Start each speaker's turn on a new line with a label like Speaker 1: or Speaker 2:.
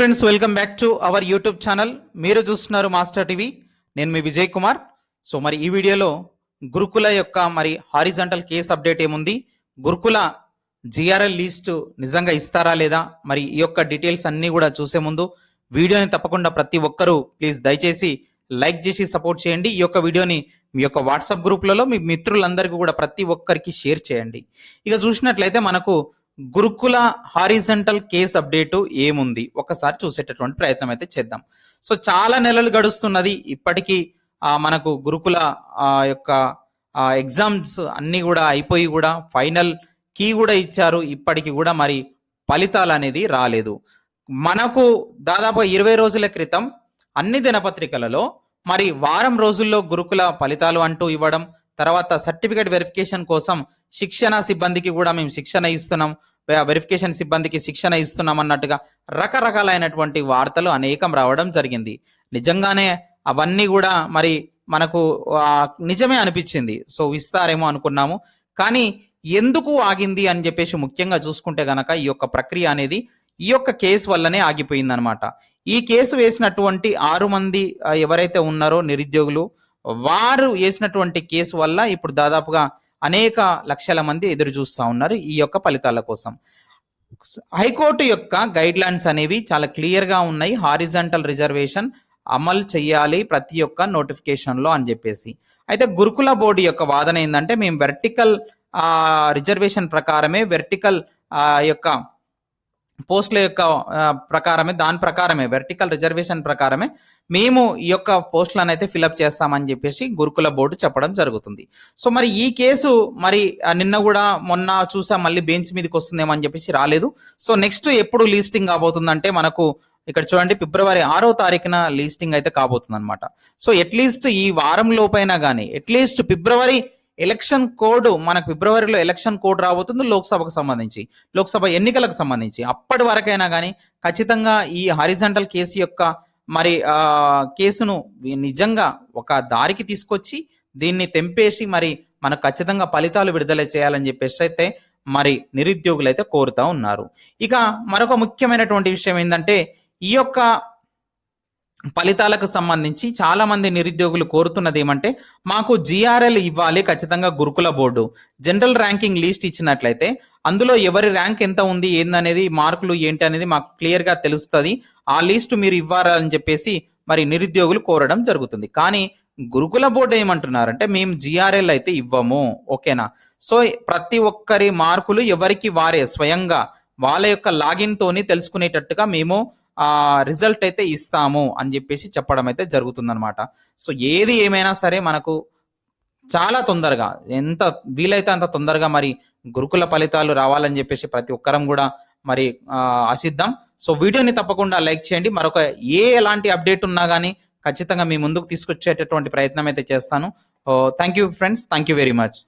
Speaker 1: Friends welcome back to our YouTube channel మీరు చూస్తున్నారు master TV నేను మీ విజయ్ కుమార్. సో మరి ఈ వీడియోలో గురుకుల యొక్క మరి హారిజంటల్ కేస్ అప్డేట్ ఏముంది? గురుకుల జిఆర్ఎల్ లీస్టు నిజంగా ఇస్తారా లేదా? మరి ఈ యొక్క డీటెయిల్స్ అన్నీ కూడా చూసే ముందు వీడియోని తప్పకుండా ప్రతి ఒక్కరూ ప్లీజ్ దయచేసి లైక్ చేసి సపోర్ట్ చేయండి. ఈ యొక్క వీడియోని మీ యొక్క వాట్సాప్ గ్రూప్లలో మీ మిత్రులందరికీ కూడా ప్రతి ఒక్కరికి షేర్ చేయండి. ఇక చూసినట్లయితే మనకు గురుకుల హారిజంటల్ కేస్ అప్డేటు ఏముంది? ఒకసారి చూసేటటువంటి ప్రయత్నం అయితే చేద్దాం. సో చాలా నెలలు గడుస్తున్నది. ఇప్పటికీ మనకు గురుకుల యొక్క ఎగ్జామ్స్ అన్నీ కూడా అయిపోయి కూడా ఫైనల్ కీ కూడా ఇచ్చారు. ఇప్పటికి కూడా మరి ఫలితాలు అనేది రాలేదు. మనకు దాదాపు ఇరవై రోజుల క్రితం అన్ని దినపత్రికలలో మరి వారం రోజుల్లో గురుకుల ఫలితాలు అంటూ ఇవ్వడం తర్వాత సర్టిఫికేట్ వెరిఫికేషన్ కోసం శిక్షణ సిబ్బందికి కూడా మేము శిక్షణ ఇస్తున్నాం. వెరిఫికేషన్ సిబ్బందికి శిక్షణ ఇస్తున్నాం అన్నట్టుగా రకరకాలైనటువంటి వార్తలు అనేకం రావడం జరిగింది. నిజంగానే అవన్నీ కూడా మరి మనకు నిజమే అనిపించింది. సో ఇస్తారేమో అనుకున్నాము. కానీ ఎందుకు ఆగింది అని చెప్పేసి ముఖ్యంగా చూసుకుంటే గనక ఈ యొక్క ప్రక్రియ అనేది ఈ యొక్క కేసు వల్లనే ఆగిపోయిందనమాట ఈ కేసు వేసినటువంటి ఆరు మంది ఎవరైతే ఉన్నారో నిరుద్యోగులు వారు వేసినటువంటి కేసు వల్ల ఇప్పుడు దాదాపుగా అనేక లక్షల మంది ఎదురు చూస్తూ ఉన్నారు ఈ యొక్క ఫలితాల కోసం. హైకోర్టు యొక్క గైడ్ లైన్స్ అనేవి చాలా క్లియర్గా ఉన్నాయి. హారిజంటల్ రిజర్వేషన్ అమలు చేయాలి ప్రతి ఒక్క నోటిఫికేషన్లో అని చెప్పేసి. అయితే గురుకుల బోర్డు యొక్క వాదన ఏంటంటే మేము వెర్టికల్ రిజర్వేషన్ ప్రకారమే వెర్టికల్ యొక్క పోస్టుల యొక్క ప్రకారమే దాని ప్రకారమే వెర్టికల్ రిజర్వేషన్ ప్రకారమే మేము ఈ యొక్క పోస్టులను అయితే ఫిలప్ చేస్తామని చెప్పేసి గురుకుల బోర్డు చెప్పడం జరుగుతుంది. సో మరి ఈ కేసు మరి నిన్న కూడా మొన్న చూసా మళ్ళీ బెంచ్ మీదకి వస్తుందేమో అని చెప్పేసి రాలేదు. సో నెక్స్ట్ ఎప్పుడు లీస్టింగ్ కాబోతుందంటే మనకు ఇక్కడ చూడండి ఫిబ్రవరి ఆరో తారీఖున లీస్టింగ్ అయితే కాబోతుంది అనమాట సో అట్లీస్ట్ ఈ వారం లోపైనా కానీ అట్లీస్ట్ ఫిబ్రవరి ఎలక్షన్ కోడ్ మనకు ఫిబ్రవరిలో ఎలక్షన్ కోడ్ రాబోతుంది లోక్సభకు సంబంధించి. లోక్సభ ఎన్నికలకు సంబంధించి. అప్పటి వరకైనా కానీ ఖచ్చితంగా ఈ హారిజంటల్ కేసు యొక్క మరి కేసును నిజంగా ఒక దారికి తీసుకొచ్చి దీన్ని తెంపేసి మరి మనకు ఖచ్చితంగా ఫలితాలు విడుదల చేయాలని చెప్పేసి అయితే మరి నిరుద్యోగులు అయితే కోరుతా ఉన్నారు. ఇక మరొక ముఖ్యమైనటువంటి విషయం ఏంటంటే ఈ యొక్క ఫలితాలకు సంబంధించి చాలా మంది నిరుద్యోగులు కోరుతున్నది ఏమంటే మాకు జిఆర్ఎల్ ఇవ్వాలి ఖచ్చితంగా గురుకుల బోర్డు. జనరల్ ర్యాంకింగ్ లిస్ట్ ఇచ్చినట్లయితే అందులో ఎవరి ర్యాంక్ ఎంత ఉంది ఏందనేది మార్కులు ఏంటి అనేది మాకు క్లియర్గా తెలుస్తుంది. ఆ లిస్టు మీరు ఇవ్వాలని చెప్పేసి మరి నిరుద్యోగులు కోరడం జరుగుతుంది. కానీ గురుకుల బోర్డు ఏమంటున్నారంటే మేము జిఆర్ఎల్ అయితే ఇవ్వము ఓకేనా? సో ప్రతి ఒక్కరి మార్కులు ఎవరికి వారే స్వయంగా వాళ్ళ యొక్క లాగిన్తోని తెలుసుకునేటట్టుగా మేము రిజల్ట్ అయితే ఇస్తాము అని చెప్పేసి చెప్పడం అయితే జరుగుతుందనమాట సో ఏది ఏమైనా సరే మనకు చాలా తొందరగా ఎంత వీలైతే అంత తొందరగా మరి గురుకుల ఫలితాలు రావాలని చెప్పేసి ప్రతి ఒక్కరం కూడా మరి ఆశిద్దాం. సో వీడియోని తప్పకుండా లైక్ చేయండి. మరొక ఏ ఎలాంటి అప్డేట్ ఉన్నా కానీ ఖచ్చితంగా మీ ముందుకు తీసుకొచ్చేటటువంటి ప్రయత్నం అయితే చేస్తాను. Thank you friends. Thank you very much.